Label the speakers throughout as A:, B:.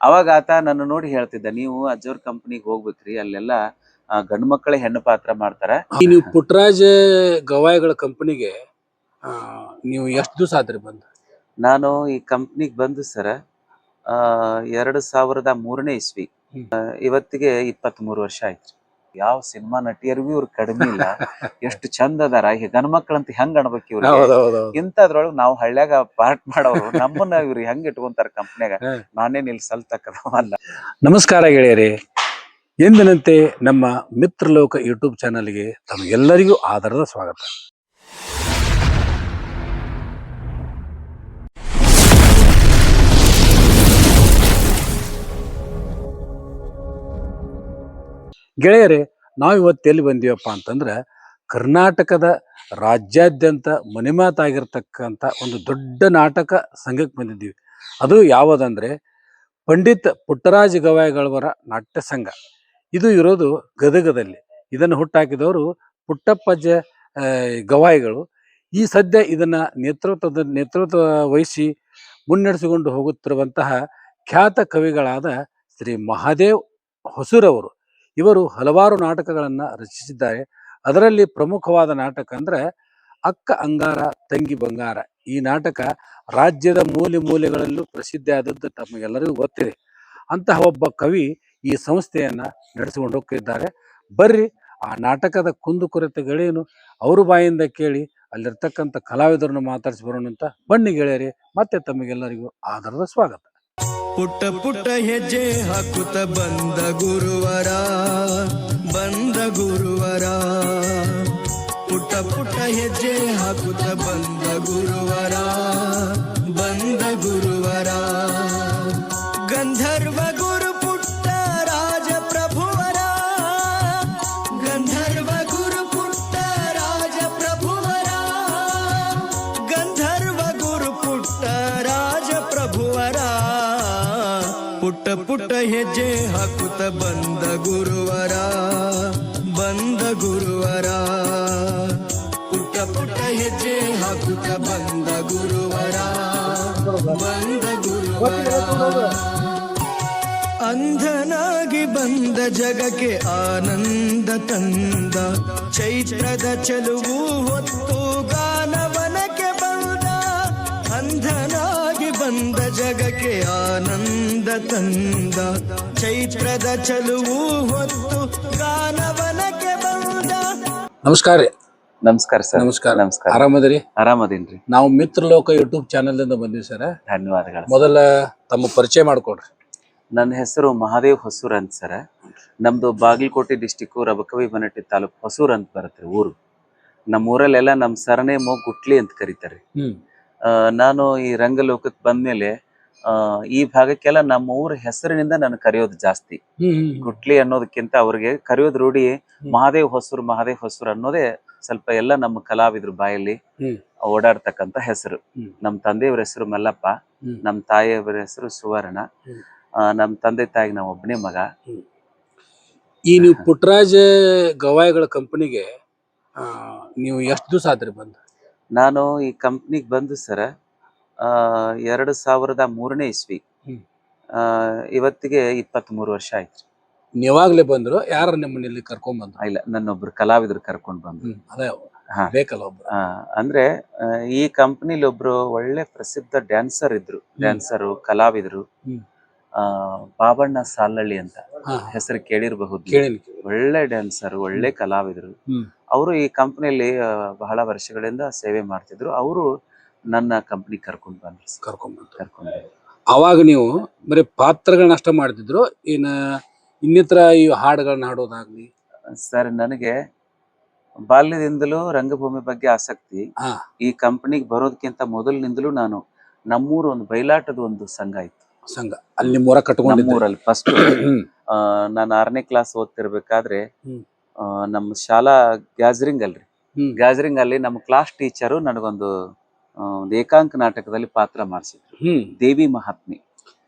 A: ಅವಾಗ ಆತ ನನ್ನ ನೋಡಿ ಹೇಳ್ತಿದ್ದ ನೀವು ಅಜ್ಜೋರ್ ಕಂಪನಿಗೆ ಹೋಗ್ಬೇಕ್ರಿ ಅಲ್ಲೆಲ್ಲ ಗಂಡು ಮಕ್ಕಳೇ ಹೆಣ್ಣು ಪಾತ್ರ ಮಾಡ್ತಾರ.
B: ಈ ನೀವು ಪುಟ್ಟರಾಜ ಗವಾಯಿಗಳ ಕಂಪನಿಗೆ ನೀವು ಎಷ್ಟು ದಿವಸ ಆದ್ರೆ ಬಂದು?
A: ನಾನು ಈ ಕಂಪ್ನಿಗೆ ಬಂದು ಸರ ಎರಡು ಸಾವಿರದ ಮೂರನೇ ಇಸ್ವಿ.
B: ಹ್ಮ್.
A: ಆ, ಇವತ್ತಿಗೆ ಇಪ್ಪತ್ತ್ ಮೂರು ವರ್ಷ ಆಯ್ತು. ಯಾವ ಸಿನಿಮಾ ನಟಿಯರಿಗೂ ಇವ್ರು ಕಡಿಮೆ ಇಲ್ಲ. ಎಷ್ಟು ಚಂದ ಅದಾರ. ಈಗ ಗಂಡ್ ಮಕ್ಕಳಂತ ಹೆಂಗ್ ಅನ್ಬೇಕು ಇವ್ರಿಗೆ? ಇಂತದ್ರೊಳಗ್ ನಾವ್ ಹಳ್ಳ್ಯಾಗ ಪಾರ್ಟ್ ಮಾಡೋರು ನಮ್ಮನ್ನ ಇವ್ರು ಹೆಂಗ್ ಇಟ್ಕೊಂತಾರ ಕಂಪ್ನಿಯಾಗ?
B: ನಾನೇ
A: ನಾನೇನ್ ಇಲ್ಲಿ ಸಲ್ತಕ್ಕದವಲ್ಲ
B: ನಮಸ್ಕಾರ ಗೆಳೆಯರೇ. ಎಂದಿನಂತೆ ನಮ್ಮ ಮಿತ್ರಲೋಕ ಯೂಟ್ಯೂಬ್ ಚಾನಲ್ಗೆ ತಮಗೆಲ್ಲರಿಗೂ ಆಧಾರದ ಸ್ವಾಗತ. ಗೆಳೆಯರೇ ನಾವು ಇವತ್ತು ಎಲ್ಲಿ ಬಂದೀವಪ್ಪ ಅಂತಂದ್ರೆ ಕರ್ನಾಟಕದ ರಾಜ್ಯಾದ್ಯಂತ ಮನೆಮಾತಾಗಿರ್ತಕ್ಕಂಥ ಒಂದು ದೊಡ್ಡ ನಾಟಕ ಸಂಘಕ್ಕೆ ಬಂದಿದ್ದೀವಿ. ಅದು ಯಾವುದಂದ್ರೆ ಪಂಡಿತ್ ಪುಟ್ಟರಾಜ ಗವಾಯಿಗಳವರ ನಾಟ್ಯ ಸಂಘ. ಇದು ಇರೋದು ಗದಗದಲ್ಲಿ. ಇದನ್ನು ಹುಟ್ಟಾಕಿದವರು ಪುಟ್ಟಪ್ಪಜ್ಜ ಗವಾಯಿಗಳು. ಈ ಸದ್ಯ ಇದನ್ನ ನೇತೃತ್ವದ, ನೇತೃತ್ವ ವಹಿಸಿ ಮುನ್ನಡೆಸಿಕೊಂಡು ಹೋಗುತ್ತಿರುವಂತಹ ಖ್ಯಾತ ಕವಿಗಳಾದ ಶ್ರೀ ಮಹಾದೇವ್ ಹೊಸೂರವರು. ಇವರು ಹಲವಾರು ನಾಟಕಗಳನ್ನು ರಚಿಸಿದ್ದಾರೆ. ಅದರಲ್ಲಿ ಪ್ರಮುಖವಾದ ನಾಟಕ ಅಂದ್ರೆ ಅಕ್ಕ ಅಂಗಾರ ತಂಗಿ ಬಂಗಾರ. ಈ ನಾಟಕ ರಾಜ್ಯದ ಮೂಲೆ ಮೂಲೆಗಳಲ್ಲೂ ಪ್ರಸಿದ್ಧ ಆದದ್ದು ತಮಗೆಲ್ಲರಿಗೂ ಗೊತ್ತಿದೆ. ಅಂತಹ ಒಬ್ಬ ಕವಿ ಈ ಸಂಸ್ಥೆಯನ್ನ ನಡೆಸಿಕೊಂಡು ಹೋಗ್ತಿದ್ದಾರೆ. ಬರ್ರಿ, ಆ ನಾಟಕದ ಕುಂದುಕೊರತೆಗಳೇನು ಅವರು ಬಾಯಿಂದ ಕೇಳಿ ಅಲ್ಲಿರ್ತಕ್ಕಂಥ ಕಲಾವಿದರನ್ನು ಮಾತಾಡಿಸಿ ಬರೋಣ ಅಂತ ಬನ್ನಿ ಗೆಳೆಯರಿ, ಮತ್ತೆ ತಮಗೆಲ್ಲರಿಗೂ ಆಧಾರದ ಸ್ವಾಗತ.
C: ಪುಟ್ಟ ಪುಟ್ಟ ಹೆಜ್ಜೆ ಹಾಕುತ್ತ ಬಂದ ಗುರುವರ ಬಂದ ಗುರುವರ. ಪುಟ್ಟ ಪುಟ್ಟ ಹೆಜ್ಜೆ ಹಾಕುತ್ತ ಬಂದ ಗುರುವರ ಬಂದ ಗುರುವರ. ಹೆಜ್ಜೆ ಹಾಕುತ್ತ ಬಂದ ಗುರುವರ ಬಂದ ಗುರುವರ. ಪುಟ್ಟ ಪುಟ್ಟ ಹೆಜ್ಜೆ ಹಾಕುತ್ತ ಬಂದ ಗುರುವರ ಬಂದ ಗುರುವರ. ಅಂಧನಾಗಿ ಬಂದ ಜಗಕ್ಕೆ ಆನಂದ ತಂದ, ಚೈತ್ರದ ಚಲುವು ಹೊತ್ತು ಬಂದ ಜಗಕ್ಕೆ ಆನಂದ ತಂದ. ಚೈತ್ರದ ಚಲುವು ಹೊತ್ತು ಗಾನವನಕ್ಕೆ ಬಂದ.
B: ನಮಸ್ಕಾರ ರೀ.
A: ನಮಸ್ಕಾರ ಸರ್.
B: ನಮಸ್ಕಾರ.
A: ನಮಸ್ಕಾರ.
B: ಆರಾಮದಿರಿ?
A: ಆರಾಮದೇನ್ರಿ.
B: ನಾವು ಮಿತ್ರಲೋಕ ಯೂಟ್ಯೂಬ್ ಚಾನೆಲ್ ಇಂದ ಬಂದೀವಿ ಸರ್.
A: ಧನ್ಯವಾದಗಳು
B: ಮೊದಲ ತಮ್ಮ ಪರಿಚಯ ಮಾಡ್ಕೊಡ್ರಿ.
A: ನನ್ನ ಹೆಸರು ಮಹಾದೇವ್ ಹೊಸೂರ್ ಅಂತ ಸರ. ನಮ್ದು ಬಾಗಲಕೋಟೆ ಡಿಸ್ಟಿಕ್ಕು ರಬಕವಿ ಬನಟ್ಟಿ ತಾಲೂಕು ಹೊಸೂರ್ ಅಂತ ಬರುತ್ತೆ ಊರು. ನಮ್ಮ ಊರಲ್ಲೆಲ್ಲ ನಮ್ಮ ಸರನೇಮು ಗುಟ್ಲಿ ಅಂತ ಕರೀತಾರೆ ನಾನು ಈ ರಂಗಲೋಕಕ್ಕೆ ಬಂದ್ಮೇಲೆ ಆ, ಈ ಭಾಗಕ್ಕೆಲ್ಲ ನಮ್ಮ ಊರ ಹೆಸರಿನಿಂದ ನಾನು ಕರೆಯೋದು ಜಾಸ್ತಿ. ಗುಟ್ಲಿ ಅನ್ನೋದಕ್ಕಿಂತ ಅವ್ರಿಗೆ ಕರೆಯೋದು ರೂಢಿ ಮಹಾದೇವ್ ಹೊಸೂರು ಮಹಾದೇವ್ ಹೊಸೂರು ಅನ್ನೋದೇ ಸ್ವಲ್ಪ ಎಲ್ಲ ನಮ್ಮ ಕಲಾವಿದ್ರ ಬಾಯಲ್ಲಿ. ಓಡಾಡ್ತಕ್ಕಂತ ಹೆಸರು. ನಮ್ಮ ತಂದೆಯವ್ರ ಹೆಸರು ಮಲ್ಲಪ್ಪ. ನಮ್ಮ ತಾಯಿಯವರ ಹೆಸರು ಸುವರ್ಣ ನಮ್ಮ ತಂದೆ ತಾಯಿಗೆ ನಾವು ಒಬ್ಬನೇ ಮಗ.
B: ಈ ನೀವು ಪುಟ್ಟರಾಜ ಗವಾಯಿಗಳ ಕಂಪನಿಗೆ ನೀವು ಎಷ್ಟು ದಿವಸ ಆದ್ರೆ ಬಂದು?
A: ನಾನು ಈ ಕಂಪ್ನಿಗೆ ಬಂದು ಸರ್ ಆ, ಎರಡು ಸಾವಿರದ ಮೂರನೇ ಇಸ್ವಿ. ಆ, ಇವತ್ತಿಗೆ ಇಪ್ಪತ್ತ್ ಮೂರು ವರ್ಷ ಆಯ್ತು.
B: ನೀವಾಗ್ಲೇ ಬಂದ್ರು ಯಾರು ನಿಮ್ಮನ್ನ ಇಲ್ಲಿ ಕರ್ಕೊಂಡ್ ಬಂದ್ರು?
A: ಇಲ್ಲ ನನ್ನೊಬ್ರು ಕಲಾವಿದ್ರು ಕರ್ಕೊಂಡು
B: ಬಂದ್ರು. ಅದೇ. ಬೇಕಲ್ಲ ಒಬ್ರು.
A: ಅಂದ್ರೆ ಈ ಕಂಪ್ನಿಲಿ ಒಬ್ರು ಒಳ್ಳೆ ಪ್ರಸಿದ್ಧ ಡ್ಯಾನ್ಸರ್ ಇದ್ರು. ಡ್ಯಾನ್ಸರು ಕಲಾವಿದರು. ಬಾಬಣ್ಣ ಸಾಲಳ್ಳಿ ಅಂತ ಹೆಸರು ಕೇಳಿರಬಹುದು. ಒಳ್ಳೆ ಡ್ಯಾನ್ಸರ್ ಒಳ್ಳೆ ಕಲಾವಿದರು. ಅವರು ಈ ಕಂಪನಿಯಲ್ಲಿ ಬಹಳ ವರ್ಷಗಳಿಂದ ಸೇವೆ ಮಾಡ್ತಿದ್ರು. ಅವರು ನನ್ನ ಕಂಪನಿ ಕರ್ಕೊಂಡು ಬಂದ್ರು.
B: ಕರ್ಕೊಂಡ್ ಬಂದ್ರು.
A: ಕರ್ಕೊಂಡು.
B: ಅವಾಗ ನೀವು ಬರೀ ಪಾತ್ರಗಳನ್ನ ಅಷ್ಟ ಮಾಡ್ತಿದ್ರು? ಇನ್ನ ಇನ್ನಿತರ ಈ ಹಾಡುಗಳನ್ನ ಹಾಡೋದಾಗ್ಲಿ?
A: ಸರ್ ನನಗೆ ಬಾಲ್ಯದಿಂದಲೂ ರಂಗಭೂಮಿ ಬಗ್ಗೆ ಆಸಕ್ತಿ. ಈ ಕಂಪನಿಗೆ ಬರೋದಕ್ಕಿಂತ ಮೊದಲಿನಿಂದಲೂ ನಾನು ನಮ್ಮೂರು ಒಂದು ಬಯಲಾಟದ ಒಂದು ಸಂಘ ಇತ್ತು.
B: ಸಂಘ. ಅಲ್ಲಿ ಮೂರ ಕಟ್ಕೊಂಡು
A: ನಮ್ಮೂರಲ್ಲಿ ಫಸ್ಟ್ ನಾನು ಆರನೇ ಕ್ಲಾಸ್ ಓದ್ತಿರ್ಬೇಕಾದ್ರೆ
B: ಹ್ಮ್.
A: ಆ, ನಮ್ಮ ಶಾಲಾ ಗ್ಯಾಜರಿಂಗ್ ಅಲ್ರಿ.
B: ಹ್ಮ್.
A: ಗ್ಯಾಜರಿಂಗ್ ಅಲ್ಲಿ ನಮ್ಮ ಕ್ಲಾಸ್ ಟೀಚರು ನನಗೊಂದು ಆ, ಒಂದು ಏಕಾಂಕ ನಾಟಕದಲ್ಲಿ ಪಾತ್ರ ಮಾಡಿಸಿದ್ರು.
B: ಹ್ಮ್.
A: ದೇವಿ ಮಹಾತ್ಮೆ.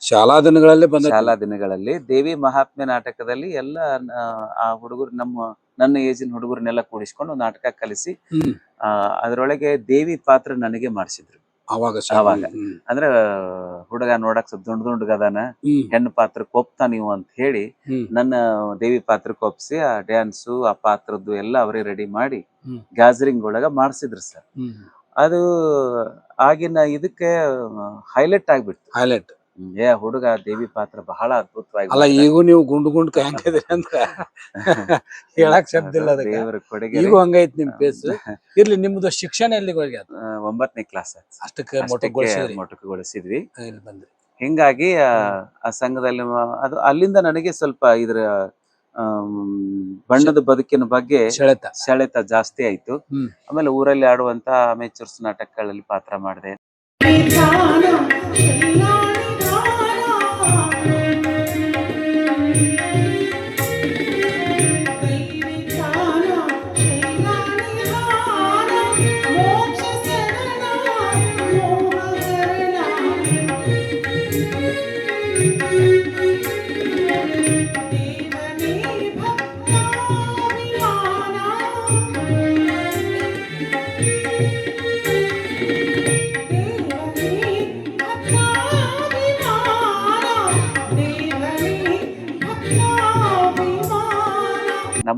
B: ಶಾಲಾ ದಿನಗಳಲ್ಲಿ ಬಂದ
A: ಶಾಲಾ ದಿನಗಳಲ್ಲಿ ದೇವಿ ಮಹಾತ್ಮೆ ನಾಟಕದಲ್ಲಿ ಎಲ್ಲ ಆ, ಆ ಹುಡುಗರು ನಮ್ಮ ನನ್ನ ಏಜಿನ ಹುಡುಗರನ್ನೆಲ್ಲ ಕೂಡಿಸ್ಕೊಂಡು ನಾಟಕ ಕಲಿಸಿ
B: ಹ್ಮ್.
A: ಆ, ಅದರೊಳಗೆ ದೇವಿ ಪಾತ್ರ ನನಗೆ ಮಾಡಿಸಿದ್ರು.
B: ಅವಾಗ
A: ಅವಾಗ. ಅಂದ್ರೆ ಹುಡುಗ ನೋಡಕ್ ಸ್ವಲ್ಪ ದುಂಡ್ ದುಂಡ್ಗದಾನ
B: ಅದಾನ.
A: ಹೆಣ್ಣು ಪಾತ್ರಕ್ಕೆ ಒಪ್ತಾ ನೀವು ಅಂತ ಹೇಳಿ ನನ್ನ ದೇವಿ ಪಾತ್ರಕ್ಕೆ ಒಪ್ಸಿ ಆ ಡ್ಯಾನ್ಸು ಆ ಪಾತ್ರದ್ದು ಎಲ್ಲ ಅವರೇ ರೆಡಿ ಮಾಡಿ
B: ಗ್ಯಾಸರಿಂಗ್
A: ಗ್ಯಾದರಿಂಗ್ ಒಳಗ ಮಾಡಿಸಿದ್ರು ಸರ್. ಅದು ಆಗಿನ ಇದಕ್ಕೆ ಹೈಲೈಟ್ ಆಗ್ಬಿಡ್ತು.
B: ಹೈಲೈಟ್.
A: ಏ ಹುಡುಗ ದೇವಿ ಪಾತ್ರ ಬಹಳ ಅದ್ಭುತವಾಗಿ
B: ಅಲ್ಲ ಈಗ ನೀವು ಗುಂಡು ಗುಂಡ್ ಹೆಂಗಿದ್ರಿ ಅಂತ ಹೇಳಕ್ ಶಬ್ದ ಇಲ್ಲ ಅದಕ್ಕೆ.
A: ದೇವರ ಕೊಡುಗೆ
B: ಈಗ ಹಂಗೈತ್ ನಿಮ್ ಪೇಸ್ ಇರ್ಲಿ ನಿಮ್ದು ಶಿಕ್ಷಣ ಎಲ್ಲಿಗೆ ಹೋಗಿ
A: ಒಂಬತ್ತನೇ ಕ್ಲಾಸ್
B: ಅಷ್ಟಕ್ಕೆ ಮೊಟಕುಗೊಳಿಸಿದ್ರಿ.
A: ಮೊಟಕುಗೊಳಿಸಿದ್ವಿ.
B: ಇಲ್ಲಿ ಬಂದ್ರಿ.
A: ಹಿಂಗಾಗಿ ಆ, ಸಂಘದಲ್ಲಿ ಅದು ಅಲ್ಲಿಂದ ನನಗೆ ಸ್ವಲ್ಪ ಇದ್ರ ಬಣ್ಣದ ಬದುಕಿನ ಬಗ್ಗೆ
B: ಸೆಳೆತ
A: ಸೆಳೆತ ಜಾಸ್ತಿ ಆಯ್ತು. ಆಮೇಲೆ ಊರಲ್ಲಿ ಆಡುವಂತ ಅಮೇಚರ್ಸ್ ನಾಟಕಗಳಲ್ಲಿ ಪಾತ್ರ ಮಾಡಿದೆ.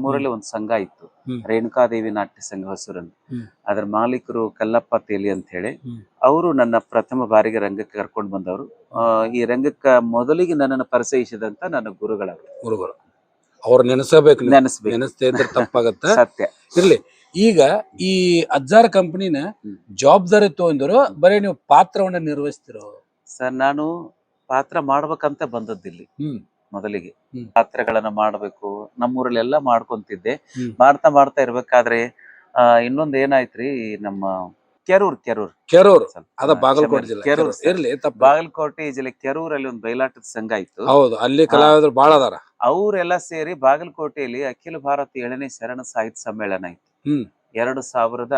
A: ನಮ್ಮೂರಲ್ಲಿ ಒಂದು ಸಂಘ ಇತ್ತು. ರೇಣುಕಾದೇವಿ ನಾಟ್ಯ ಸಂಘ ಹೊಸೂರನ್ನು. ಅದರ ಮಾಲೀಕರು ಕಲ್ಲಪ್ಪ ತೇಲಿ ಅಂತ ಹೇಳಿ. ಅವರು ನನ್ನ ಪ್ರಥಮ ಬಾರಿಗೆ ರಂಗಕ್ಕೆ ಕರ್ಕೊಂಡು ಬಂದವರು ಈ ರಂಗಕ್ಕ ಮೊದಲಿಗೆ ನನ್ನನ್ನು ಪರಿಚಯಿಸಿದಂತ ನನ್ನ ಗುರುಗಳವರು
B: ಗುರುಗಳು ಅವ್ರು ನೆನೆಸಬೇಕು.
A: ನೆನೆಸ್ಬೇಕು
B: ನೆನೆಸ್ದೇ ಇದ್ರೆ ತಪ್ಪಾಗತ್ತ
A: ಸತ್ಯ
B: ಇರ್ಲಿ ಈಗ ಈ ಅಜ್ಜಾರ್ ಕಂಪನಿನ. ಜವಾಬ್ದಾರಿ ತಗೊಂಡಿರೋ ಬರೀ ನೀವು ಪಾತ್ರವನ್ನ ನಿರ್ವಹಿಸ್ತಿರೋ
A: ಸರ್ ನಾನು ಪಾತ್ರ ಮಾಡ್ಬೇಕಂತ ಬಂದದ್ದಿಲ್ಲಿ
B: ಹ್ಮ್.
A: ಮೊದಲಿಗೆ. ಪಾತ್ರೆಗಳನ್ನ ಮಾಡ್ಬೇಕು ನಮ್ಮೂರಲ್ಲಿ ಎಲ್ಲ ಮಾಡ್ಕೊಂತಿದ್ದೆ ಮಾಡ್ತಾ ಮಾಡ್ತಾ ಇರ್ಬೇಕಾದ್ರೆ ಆ ಇನ್ನೊಂದ್ ಏನಾಯ್ತ್ರಿ ನಮ್ಮ ಕೆರೂರ್ ಕೆರೂರ್.
B: ಕೆರೂರ್. ಅದ ಬಾಗಲಕೋಟೆ ಜಿಲ್ಲೆ.
A: ಕೆರೂರ್ ಅಲ್ಲಿ.
B: ಇರ್ಲಿ
A: ಬಾಗಲಕೋಟೆ ಜಿಲ್ಲೆ ಕೆರೂರಲ್ಲಿ ಒಂದು ಬಯಲಾಟದ ಸಂಘ ಇತ್ತು.
B: ಹೌದು ಅಲ್ಲಿ ಕಲಾವಿದರು ಬಹಳ ಅದಾರ.
A: ಅವರೆಲ್ಲ ಸೇರಿ ಬಾಗಲಕೋಟೆಯಲ್ಲಿ ಅಖಿಲ ಭಾರತ ಏಳನೇ ಶರಣ ಸಾಹಿತ್ಯ ಸಮ್ಮೇಳನ ಇತ್ತು. ಎರಡು ಸಾವಿರದ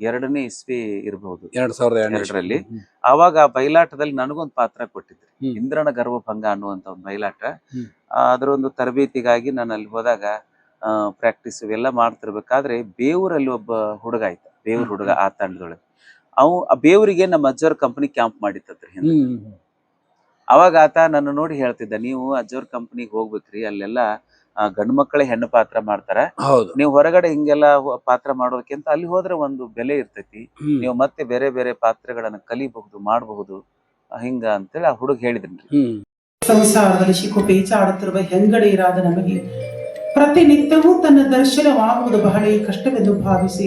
A: ಎರಡನೇ ಇಸ್ವಿ ಇರಬಹುದು
B: ಎರಡ್ ಸಾವಿರದ
A: ಎರಡರಲ್ಲಿ. ಆವಾಗ ಆ ಬಯಲಾಟದಲ್ಲಿ ನನಗೊಂದು ಪಾತ್ರ ಕೊಟ್ಟಿದ್ರು. ಇಂದ್ರನ ಗರ್ವಭಂಗ ಅನ್ನುವಂತ ಒಂದು ಬಯಲಾಟ ಅದರ ಒಂದು ತರಬೇತಿಗಾಗಿ ನಾನು ಅಲ್ಲಿ ಹೋದಾಗ ಪ್ರಾಕ್ಟೀಸ್ ಇವೆಲ್ಲ ಮಾಡ್ತಿರ್ಬೇಕಾದ್ರೆ ಬೇವೂರಲ್ಲಿ ಒಬ್ಬ ಹುಡುಗ ಆಯ್ತ. ಬೇವ್ರ ಹುಡುಗ ಆ ತಂಡದೊಳಗೆ. ಅವ್ ಆ ಬೇವೂರಿಗೆ ನಮ್ಮ ಅಜ್ಜವ್ರ ಕಂಪನಿ ಕ್ಯಾಂಪ್
B: ಮಾಡಿತ್ತದ್ರಿ.
A: ಅವಾಗ ಆತ ನನ್ನ ನೋಡಿ ಹೇಳ್ತಿದ್ದ ನೀವು ಅಜ್ಜವ್ರ ಕಂಪನಿಗೆ ಹೋಗ್ಬೇಕ್ರಿ ಅಲ್ಲೆಲ್ಲ ಗಂಡು ಮಕ್ಕಳೇ ಹೆಣ್ಣು ಪಾತ್ರ ಮಾಡ್ತಾರ.
B: ಹೌದು.
A: ನೀವು ಹೊರಗಡೆ ಹಿಂಗೆಲ್ಲ ಪಾತ್ರ ಮಾಡೋದಕ್ಕಿಂತ ಅಲ್ಲಿ ಹೋದ್ರೆ ಒಂದು ಬೆಲೆ ಇರ್ತೈತಿ. ನೀವು ಮತ್ತೆ ಬೇರೆ ಬೇರೆ ಪಾತ್ರಗಳನ್ನ ಕಲಿಬಹುದು ಮಾಡಬಹುದು ಹಿಂಗ ಅಂತೇಳಿ ಆ ಹುಡುಗ ಹೇಳಿದ್ರಿ
D: ಸಂಸಾರದಲ್ಲಿ ಶಿಖು ಪೇಚಾಡುತ್ತಿರುವ ಹೆಂಗಡೆಯರಾದ ನಮಗೆ ಪ್ರತಿನಿತ್ಯವೂ ತನ್ನ ದರ್ಶನವಾಗುವುದು ಬಹಳ ಕಷ್ಟವೆಂದು ಭಾವಿಸಿ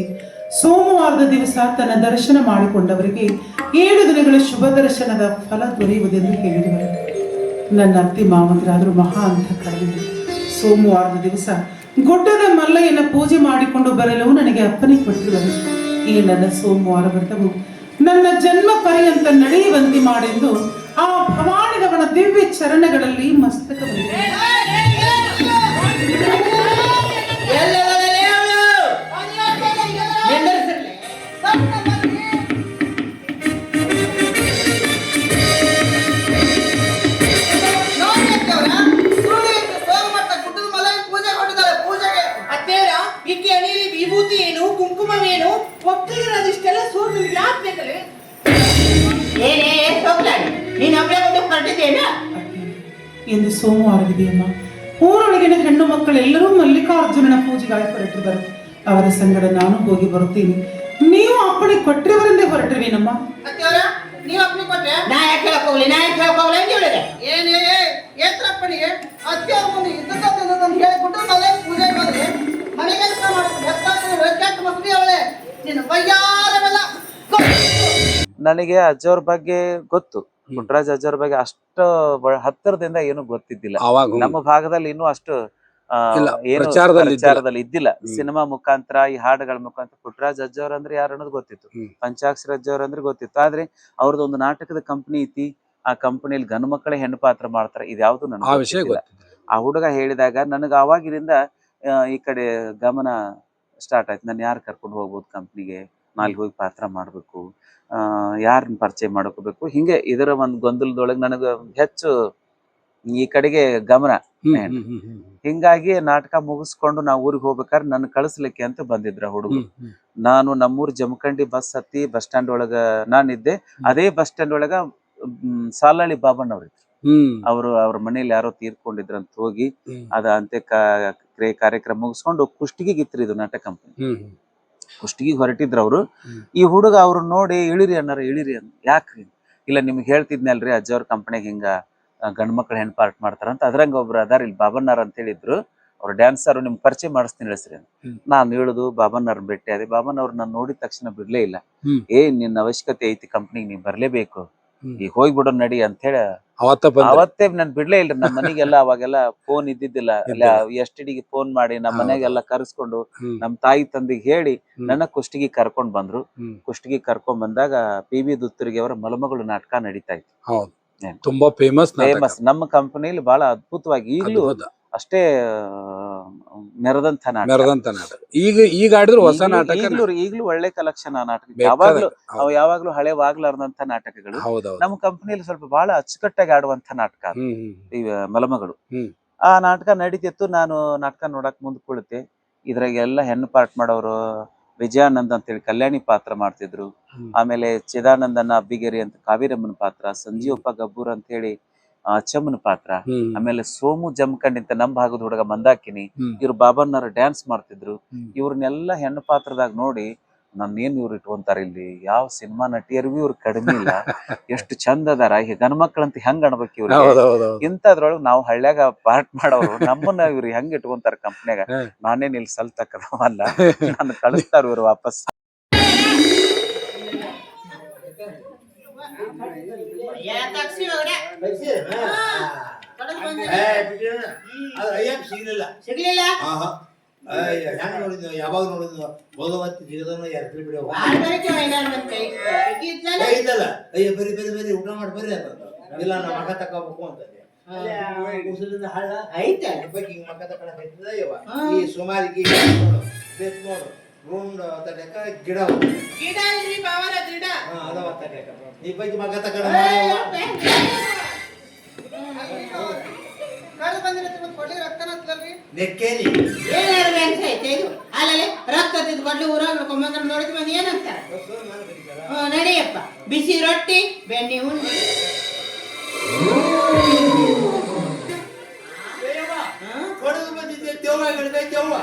D: ಸೋಮವಾರದ ದಿವಸ ತನ್ನ ದರ್ಶನ ಮಾಡಿಕೊಂಡವರಿಗೆ ಏಳು ದಿನಗಳ ಶುಭ ದರ್ಶನದ ಫಲ ದೊರೆಯುವುದೆಂದು ಹೇಳಿದರು ನನ್ನ ಅತ್ತಿ ಮಾವಂದಿರಾದರೂ ಮಹಾ ಅಂತಃಕರಣ ಸೋಮವಾರದ ದಿವಸ ಗುಡ್ಡದ ಮಲ್ಲಯ್ಯನ ಪೂಜೆ ಮಾಡಿಕೊಂಡು ಬರಲು ನನಗೆ ಅಪ್ಪನೆ ಕೊಟ್ಟಿದ್ದಾರೆ ಈ ನನ್ನ ಸೋಮವಾರ ವ್ರತವು ನನ್ನ ಜನ್ಮ ಪರ್ಯಂತ ನಡೆಯುವಂತೆ ಮಾಡೆಂದು ಆ ಭವಾನಿದವನ ದಿವ್ಯ ಚರಣಗಳಲ್ಲಿ ಮಸ್ತಕ
E: ಅತ್ತೇರ
D: ಪೂಜೆಗಾಗಿ ಹೊರಟಿರುವರು ಅವರ ಸಂಗಡ ನಾನು ಹೋಗಿ ಬರುತ್ತೀನಿ. ನೀವು ಅಪ್ಪಣೆ ಕೊಟ್ಟಿರುವರೆಂದೇ ಹೊರಟಿರುವೇನಮ್ಮ.
E: ಅತ್ತೇರ ನೀವು ಅಪ್ಪಣೆ ಕೊಟ್ರೆ? ನಾ ಯಾಕೆ ಹೇಳಕ್ ಹೋಗ್ಲಿ? ನಾ ಯಾಕೆ ಹೇಳಕ್ ಹೋಗ್ಲಿ ಅಂತ ಹೇಳಿದೆ. ಏನೇ ಏತ್ರಪ್ಪನಿಗೆ ಅತ್ತೆಯವ್ರ ಮುಂದೆ ಇದ್ದದ್ದು ಹೇಳಿಕೊಟ್ಟು ಮನೆ ಪೂಜೆ ಬಂದ್ರೆ ಮನೆ ಕೆಲಸ ಮಾಡ್ಕೊಂಡು ಎತ್ತಾಟ ಮಸ್ತಿ ಅವಳೆ? ನಿನ್ನ ಬಯ್ಯಾರವೆಲ್ಲ
A: ನನಗೆ ಅಜ್ಜವ್ರ ಬಗ್ಗೆ ಗೊತ್ತು. ಪುಟ್ರಾಜ್ ಅಜ್ಜವ್ರ ಬಗ್ಗೆ ಅಷ್ಟು ಹತ್ತಿರದಿಂದ ಏನು ಗೊತ್ತಿದ್ದಿಲ್ಲ.
B: ಅವಾಗ
A: ನಮ್ಮ ಭಾಗದಲ್ಲಿ ಇನ್ನೂ ಅಷ್ಟು
B: ಪ್ರಚಾರದಲ್ಲಿ ಇದ್ದಿಲ್ಲ.
A: ಸಿನಿಮಾ ಮುಖಾಂತರ ಈ ಹಾಡುಗಳ ಮುಖಾಂತರ ಪುಟ್ಟರಾಜ್ ಅಜ್ಜವ್ರ ಅಂದ್ರೆ ಯಾರು ಅನ್ನೋದು ಗೊತ್ತಿತ್ತು. ಪಂಚಾಕ್ಷರ ಅಜ್ಜವ್ರ ಅಂದ್ರೆ ಗೊತ್ತಿತ್ತು. ಆದ್ರೆ ಅವ್ರದ್ದು ಒಂದು ನಾಟಕದ ಕಂಪನಿ ಐತಿ ಆ ಕಂಪನಿಯಲ್ಲಿ ಗಂಡು ಮಕ್ಕಳೇ ಹೆಣ್ಣು ಪಾತ್ರ ಮಾಡ್ತಾರೆ. ಇದ್ಯಾವುದು
B: ನನ್ನ
A: ನನಗೆ
B: ವಿಷಯ.
A: ಆ ಹುಡುಗ ಹೇಳಿದಾಗ ನನಗೆ ಅವಾಗಿನಿಂದ ಆ, ಈ ಕಡೆ ಗಮನ ಸ್ಟಾರ್ಟ್ ಆಯ್ತು. ನಾನು ಯಾರು ಕರ್ಕೊಂಡು ಹೋಗ್ಬೋದು ಕಂಪ್ನಿಗೆ ನಾಲ್ಕು ಹೋಗಿ ಪಾತ್ರ ಮಾಡಬೇಕು. ಯಾರನ್ನ ಪರಿಚಯ ಮಾಡ್ಕೋಬೇಕು? ಹಿಂಗೆ ಇದರ ಒಂದು ಗೊಂದಲದೊಳಗೆ ನನಗೆ ಹೆಚ್ಚು ಈ ಕಡೆಗೆ ಗಮನ. ಹಿಂಗಾಗಿ ನಾಟಕ ಮುಗಿಸ್ಕೊಂಡು ನಾವು ಊರಿಗೆ ಹೋಗ್ಬೇಕಾದ್ರೆ ನನ್ನ ಕಳಿಸ್ಲಿಕ್ಕೆ ಅಂತ ಬಂದಿದ್ರ ಹುಡುಗ. ನಾನು ನಮ್ಮೂರ್ ಜಮಖಂಡಿ ಬಸ್ ಹತ್ತಿ ಬಸ್ ಸ್ಟ್ಯಾಂಡ್ ಒಳಗ ನಾನಿದ್ದೆ. ಅದೇ ಬಸ್ ಸ್ಟ್ಯಾಂಡ್ ಒಳಗ ಸಾಲಾಳಿ ಬಾಬಣ್ಣ ಇದ್ರು ಅವರು ಅವ್ರ ಮನೇಲಿ ಯಾರೋ ತೀರ್ಕೊಂಡಿದ್ರಂತ ಹೋಗಿ ಅದ ಅಂತ್ಯ ಕಾರ್ಯಕ್ರಮ ಮುಗಿಸ್ಕೊಂಡು ಕುಷ್ಟಗಿಗೆ ಇತ್ತು ಇದು ನಾಟಕ ಕಂಪನಿ.
B: ಕುಷ್ಟಿಗೆ
A: ಕುಷ್ಟಗಿಗೆ ಹೊರಟಿದ್ರು ಅವರು. ಈ ಹುಡುಗ ಅವ್ರು ನೋಡಿ ಇಳಿರಿ ಅನ್ನಾರ ಇಳಿರಿ ಅಂತ ಯಾಕ್ರಿ? ಇಲ್ಲ ನಿಮ್ಗೆ ಹೇಳ್ತಿದ್ನಲ್ರಿ ಅಜ್ಜವ್ರ ಕಂಪನಿಗೆ ಹಿಂಗ? ಗಂಡ್ ಮಕ್ಳು ಹೆಣ್ ಪಾರ್ಟ್ ಮಾಡ್ತಾರಂತ ಅದ್ರಂಗ ಒಬ್ರು ಅದಾರ ಇಲ್ಲಿ ಬಾಬಣ್ಣಾರ್ ಅಂತ ಹೇಳಿದ್ರು ಅವ್ರ ಡ್ಯಾನ್ಸರ್ ನಿಮ್ ಪರಿಚಯ ಮಾಡಿಸ್ತೀನಿ ಹೇಳಿಸ್ರಿ ನಾನ್
B: ಹೇಳುದು
A: ನಾನು ಹೇಳುದು ಬಾಬಣ್ಣವ್ರ ಭೇಟಿ ಅದೇ ಬಾಬಣ್ಣವ್ರು ನಾನು ನೋಡಿದ ತಕ್ಷಣ ಬಿಡ್ಲೇ ಇಲ್ಲ. ಏ ನಿನ್ನ ಅವಶ್ಯಕತೆ ಐತಿ ಕಂಪ್ನಿಗೆ ನೀವ್ ಬರ್ಲೇಬೇಕು. ಈಗ ಹೋಗ್ಬಿಡೋ ನಡಿ ಅಂತ ಹೇಳಿ
B: ಅವತ್ತ
A: ನನ್ ಬಿಡ್ಲೇ ಇಲ್ರಿ ನಮ್ಮ ಮನೆಗೆಲ್ಲ ಅವಾಗೆಲ್ಲ ಫೋನ್ ಇದ್ದಿದ್ದಿಲ್ಲ
B: ಇಲ್ಲ.
A: ಎಸ್ ಟಿಡಿಗೆ ಫೋನ್ ಮಾಡಿ ನಮ್ಮ. ಮನೆಗೆಲ್ಲ ಕರೆಸ್ಕೊಂಡು. ನಮ್ ತಾಯಿ ತಂದಿಗೆ ಹೇಳಿ ನನ್ನ ಕುಷ್ಟಗಿ ಕರ್ಕೊಂಡ್ ಬಂದ್ರು. ಕುಷ್ಟಗಿ ಕರ್ಕೊಂಡ್ ಬಂದಾಗ ಪಿ ಬಿ ದುತ್ತರಿಗೆ ಅವರ ಮಲಮಗಳು ನಾಟಕ ನಡೀತಾ ಇತ್ತು?
B: ತುಂಬಾ ಫೇಮಸ್
A: ಫೇಮಸ್ ನಮ್ಮ ಕಂಪನಿಯಲ್ಲಿ ಬಹಳ ಅದ್ಭುತವಾಗಿ ಈಗಲೂ ಅಷ್ಟೇ ಮೆರೆದಂತ ನಾಟಕ.
B: ಮೆರೆದಂತ ನಾಟಕ. ಈಗ ಈಗ ಆಡಿದ್ರು ಹೊಸ ನಾಟಕ
A: ಈಗಲೂ ಒಳ್ಳೆ ಕಲೆಕ್ಷನ್ ಆ ನಾಟಕ. ಯಾವಾಗ್ಲೂ ಅವು ಯಾವಾಗ್ಲೂ ಹಳೆ ವಾಗ್ಲಾರ್ದಂತ ನಾಟಕಗಳು. ನಮ್ಮ ಕಂಪನಿಯಲ್ಲಿ ಸ್ವಲ್ಪ ಬಹಳ ಅಚ್ಚುಕಟ್ಟಾಗಿ ಆಡುವಂತ ನಾಟಕ ಈ ಮಲಮಗಳು. ಆ ನಾಟಕ ನಡೀತಿತ್ತು. ನಾನು ನಾಟಕ ನೋಡಕ್ ಮುಂದ್ ಕುಳಿತೆ ಇದ್ರಾಗ ಎಲ್ಲ ಹೆಣ್ಣು ಪಾರ್ಟ್ ಮಾಡೋರು ವಿಜಯಾನಂದ್ ಅಂತೇಳಿ ಕಲ್ಯಾಣಿ ಪಾತ್ರ ಮಾಡ್ತಿದ್ರು. ಆಮೇಲೆ ಚಿದಾನಂದನ ಅಬ್ಬಿಗೆರಿ ಅಂತ ಕಾವಿರಮ್ಮನ ಪಾತ್ರ ಸಂಜೀವಪ್ಪ ಗಬ್ಬೂರ್ ಅಂತ ಹೇಳಿ ಚಮ್ಮನ ಪಾತ್ರ ಆಮೇಲೆ ಸೋಮು ಜಮಖಂಡಿ ಅಂತ ನಮ್ ಭಾಗದ ಹುಡುಗ ಮಂದಾಕಿನಿ. ಇವ್ರು ಬಾಬಣ್ಣರು ಡ್ಯಾನ್ಸ್ ಮಾಡ್ತಿದ್ರು. ಇವ್ರನ್ನೆಲ್ಲ ಹೆಣ್ಣು ಪಾತ್ರದಾಗ ನೋಡಿ ನನ್ನೇನ್ ಇವ್ರು ಇಟ್ಕೊಂತಾರ ಇಲ್ಲಿ? ಯಾವ ಸಿನಿಮಾ ನಟಿಯರಿಗೂ ಇವ್ರು ಕಡಿಮೆ ಇಲ್ಲ. ಎಷ್ಟು ಚಂದ ಅದಾರ. ಈ ಗಂಡ್ಮಕ್ಳಂತ ಹೆಂಗ್ ಅನ್ಬೇಕು ಇವ್ರಿಗೆ?
B: ಇಂತದ್ರೊಳಗ
A: ಇಂಥದ್ರೊಳಗ್ ನಾವು ಹಳ್ಳ್ಯಾಗ ಪಾರ್ಟ್ ಮಾಡೋರು. ನಮ್ಮನ್ನ ಇವ್ರು ಹೆಂಗ್ ಇಟ್ಕೊಂತಾರ ಕಂಪ್ನಿಯಾಗ. ನಾನೇನ್ ಇಲ್ಲಿ ಸಲ್ತಕ್ಕದವಲ್ಲ ನಾನು ಕಳಿಸ್ತಾರ ಇವ್ರು ವಾಪಸ್.
F: ಅಯ್ಯಪ್ಪ ಸಿಗ್ಲಿಲ್ಲ.
E: ಸಿಗ್ಲಿಲ್ಲ?
F: ಆಹಾ ಹೆಂಗ್ ನೋಡಿದ್ನು ಯಾವಾಗ ನೋಡಿದ್ನು. ಭಗವತ್ ಜಿಗದನು ಎರ್ಕಲಿ ಬಿಡೋ? ಇದ್ದಲ್ಲ. ಅಯ್ಯ ಬರಿ ಬರಿ ಬರಿ ಊಟ ಮಾಡಿ ಅಂತ ಇಲ್ಲ ನಾ ಮಕ ತಕೋಬೇಕು ಅಂತ ಕುಸಲಿಂದ ಹಳ್ಳ
E: ಐತೆ
F: ಬಗ್ಗೆ ಹಿಂಗ್ ಮಕ ತಕೊಳಕ್ ಐತದ ಯವ್ವ? ಈ ಸುಮಾರಿಗೆ ನೋಡು ನೋಡು. ರೂಂಡ್ ತಡೆಕ ಗಿಡ.
E: ಗಿಡ ಇಲ್ರಿ ಬಾವರ ಗಿಡ
F: ಹಾ ಅದವ ತಡೆಕ ಈ ಬಗ್ಗೆ ಮಕ ತಕೊಂಡ
E: ಕಡಲ್ ಬಂದಿರತ್ತೆ ಮತ್ತೆ ಕೊಡ್ಲಿ ರಕ್ತನ ಹತ್ತಲ್ರಿ
F: ನೆಕ್ಕೇನಿ
E: ಏನಾರ ಬ್ಯಾಂಕ್ ಅಂತ ಇದು ಅಲ್ಲಲ್ಲಿ ರಕ್ತ ತಿದ್ ಕೊಡ್ಲಿ ಊರಾಗ ಹಿಡ್ಕೊಂಬಂದ್ರೆ ನೋಡಿದ್ ಮಂದಿ ಏನಂತಾರ? ಹ್ಞೂ ನಡಿಯಪ್ಪ. ಬಿಸಿ ರೊಟ್ಟಿ ಬೆಣ್ಣೆ ಉಂಡಿ?
F: ಕೊಡದು ಬಂದಿದ್ದೆ ದೇವ್ವ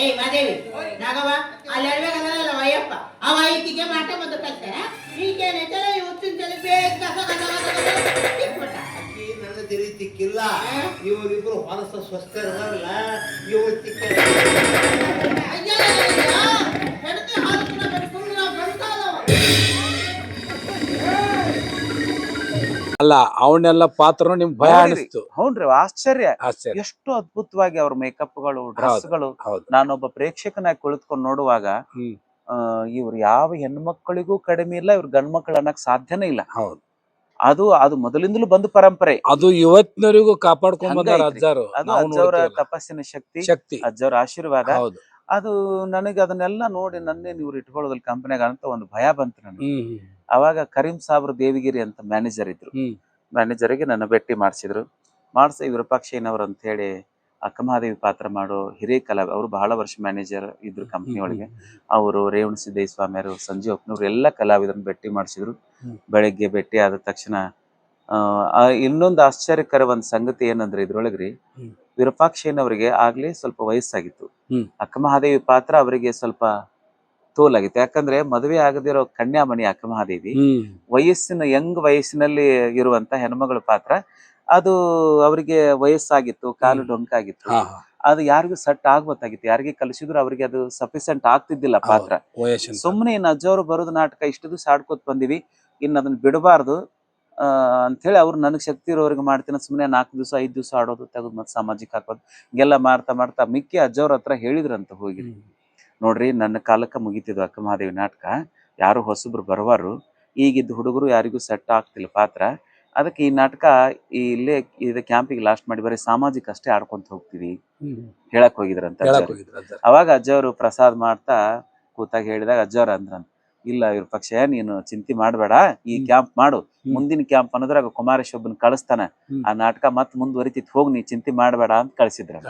E: ಏಯ್ ಮಾದೇವಿ ನಾಗವ್ವ ಅಲ್ಲಿ ಅಡ್ಬೇಕಲ್ಲ ವಯ್ಯಪ್ಪ ಅವ ಈಕಿಗೆ ಮಾಟ ಬಂದು ಕಲ್ತಾರ ಈಗೇನೆ ಚಲ ಇವತ್ತಿನ ಚಲ ಬೇಗ
F: ನನ್ನ ತಿರಿ ತಿಕ್ಕಿಲ್ಲ? ಇವರಿಬ್ರು ಹೊಲಸ ಸ್ವಸ್ಥ ಇರಲ್ಲ ಇವ್ರು ತಿಕ್ಕ
B: ಅಲ್ಲ ಅವನ್ನೆಲ್ಲ ಪಾತ್ರ ನಿಮ್ ಭಯ ಅನಿಸ್ತು.
A: ಹೌನ್ರಿ ಆಶ್ಚರ್ಯ.
B: ಆಶ್ಚರ್ಯ.
A: ಎಷ್ಟು ಅದ್ಭುತವಾಗಿ ಅವ್ರ ಮೇಕಪ್ಗಳು ಡ್ರೆಸ್ಗಳು
B: ಹೌದು.
A: ನಾನೊಬ್ಬ ಪ್ರೇಕ್ಷಕನಾಗಿ ಕುಳಿತುಕೊಂಡು ನೋಡುವಾಗ
B: ಹ್ಮ್.
A: ಇವ್ರು ಯಾವ ಹೆಣ್ಮಕ್ಳಿಗೂ ಕಡಿಮೆ ಇಲ್ಲ ಇವ್ರ ಗಂಡ್ ಮಕ್ಕಳ ಅನ್ನಕ್ ಸಾಧ್ಯನೇ ಇಲ್ಲ.
B: ಹೌದು.
A: ಅದು ಅದು ಮೊದಲಿಂದಲೂ ಬಂದು ಪರಂಪರೆ.
B: ಅದು ಇವತ್ತಿನವರಿಗೂ ಕಾಪಾಡ್ಕೊಂಡ್ ಬಂದಾರ
A: ಹಂಗೈತ್ರಿ.
B: ಅಜ್ಜಾರು.
A: ಅದು
B: ನಾವು
A: ಅಜ್ಜವರ
B: ನೋಡ್ತೀವಲ್ಲ.
A: ತಪಸ್ಸಿನ ಶಕ್ತಿ
B: ಶಕ್ತಿ.
A: ಅಜ್ಜವರ ಆಶೀರ್ವಾದ.
B: ಹೌದು.
A: ಅದು ನನಗೆ ಅದನ್ನೆಲ್ಲ ನೋಡಿ ನನ್ನೇನು ಇವ್ರು ಇಟ್ಕೊಳ್ಳೋದಿಲ್ಲ ಕಂಪನಿಯಾಗ ಅಂತ ಒಂದು ಭಯ ಬಂತು ನನಗೆ.
B: ಹ್ಮ್.
A: ಅವಾಗ ಕರೀಂ ಸಾಬ್ರು ದೇವಿಗಿರಿ ಅಂತ ಮ್ಯಾನೇಜರ್ ಇದ್ರು.
B: ಮ್ಯಾನೇಜರ್
A: ಮ್ಯಾನೇಜರ್ಗೆ ನನ್ನ ಭೇಟಿ ಮಾಡಿಸಿದ್ರು. ಮಾಡಿಸಿ ವಿರೂಪಾಕ್ಷಯ್ಯನವರು ಅಂತ ಹೇಳಿ ಅಕ್ಕಮಹಾದೇವಿ ಪಾತ್ರ ಮಾಡೋ ಹಿರಿಯ ಕಲಾ ಅವರು ಬಹಳ ವರ್ಷ ಮ್ಯಾನೇಜರ್ ಇದ್ರು ಕಂಪ್ನಿ ಒಳಗೆ. ಅವರು ರೇವಣ ಸಿದ್ದಯ್ಯ ಸ್ವಾಮಿಯವರು ಸಂಜೀವ್ ಅಪ್ಪನವ್ರು ಎಲ್ಲ ಕಲಾವಿದರನ್ನ ಭೇಟಿ ಮಾಡಿಸಿದ್ರು. ಬೆಳಿಗ್ಗೆ ಭೇಟಿ ಆದ ತಕ್ಷಣ ಆ, ಇನ್ನೊಂದು ಆಶ್ಚರ್ಯಕರ ಒಂದು ಸಂಗತಿ ಏನಂದ್ರೆ ಇದ್ರೊಳಗ್ರಿ. ವಿರೂಪಾಕ್ಷಯ್ಯನವರಿಗೆ ಆಗ್ಲೇ ಸ್ವಲ್ಪ ವಯಸ್ಸಾಗಿತ್ತು. ಅಕ್ಕಮಹಾದೇವಿ ಪಾತ್ರ ಅವರಿಗೆ ಸ್ವಲ್ಪ ತೋಲಾಗಿತ್ತು. ಯಾಕಂದ್ರೆ ಮದುವೆ ಆಗದಿರೋ ಕನ್ಯಾಮಣಿ ಅಕ್ಕಮಹಾದೇವಿ ವಯಸ್ಸಿನ ಯಂಗ್ ವಯಸ್ಸಿನಲ್ಲಿ ಇರುವಂತ ಹೆಣ್ಮಗಳ ಪಾತ್ರ. ಅದು ಅವರಿಗೆ ವಯಸ್ಸಾಗಿತ್ತು ಕಾಲು. ಡೊಂಕಾಗಿತ್ತು. ಅದು ಯಾರಿಗೂ ಸಟ್ ಆಗ್ಬೇಕಾಗಿತ್ತು ಯಾರಿಗೆ ಕಲಿಸಿದ್ರು ಅವರಿಗೆ ಅದು ಸಫಿಸೆಂಟ್ ಆಗ್ತಿದ್ದಿಲ್ಲ ಪಾತ್ರ. ಸುಮ್ಮನೆ ಇನ್ನು ಅಜ್ಜವ್ರು ಬರೋದು ನಾಟಕ ಇಷ್ಟು ದಿವಸ ಆಡ್ಕೊತ ಬಂದಿವಿ. ಇನ್ನು ಅದನ್ನ ಬಿಡಬಾರ್ದು. ಆ ಅಂತೇಳಿ ಅವ್ರು ನನಗೆ ಶಕ್ತಿ ಇರೋರಿಗೆ ಮಾಡ್ತೀನಿ ಸುಮ್ಮನೆ ನಾಲ್ಕು ದಿವಸ ಐದು ದಿವಸ ಆಡೋದು ತೆಗೆದು ಮತ್ತೆ ಸಾಮಾಜಿಕ ಹಾಕೋದು. ಎಲ್ಲ ಮಾಡ್ತಾ ಮಾಡ್ತಾ ಮಿಕ್ಕಿ ಅಜ್ಜವ್ರ ಹತ್ರ ಹೇಳಿದ್ರಂತ ಹೋಗಿ. ನೋಡ್ರಿ ನನ್ನ ಕಾಲಕ್ಕೆ ಮುಗಿತಿದ್ವು ಅಕ್ಕ ಮಹಾದೇವಿ ನಾಟಕ. ಯಾರು ಹೊಸಬ್ರು ಬರವಾರು ಈಗಿದ್ದ ಹುಡುಗರು ಯಾರಿಗೂ ಸೆಟ್ ಆಗ್ತಿಲ್ಲ ಪಾತ್ರ. ಅದಕ್ಕೆ ಈ ನಾಟಕ ಈ ಇಲ್ಲೇ ಇದ ಕ್ಯಾಂಪಿಗೆ ಲಾಸ್ಟ್ ಮಾಡಿ ಬರೀ ಸಾಮಾಜಿಕ ಅಷ್ಟೇ ಆಡ್ಕೊಂತ ಹೋಗ್ತೀವಿ. ಹೇಳಕ್ ಹೋಗಿದ್ರಂತ ಅವಾಗ ಅಜ್ಜವರು ಪ್ರಸಾದ್ ಮಾಡ್ತಾ ಕೂತಾಗ ಹೇಳಿದಾಗ ಅಜ್ಜವ್ರ ಅಂದ್ರಂತ ಇಲ್ಲ ಇವ್ರ ಪಕ್ಷ ನೀನು ಚಿಂತೆ ಮಾಡಬೇಡ ಈ ಕ್ಯಾಂಪ್ ಮಾಡು. ಮುಂದಿನ ಕ್ಯಾಂಪ್ ಅನ್ನೋದ್ರಾಗ ಕುಮಾರೇಶ್ ಒಬ್ಬನ್ ಕಳಿಸ್ತಾನ. ಆ ನಾಟಕ ಮತ್ ಮುಂದುವರಿತಿತ್ ಹೋಗ್ ನೀ ಚಿಂತೆ ಮಾಡಬೇಡ ಅಂತ
B: ಕಳಿಸಿದ್ರು.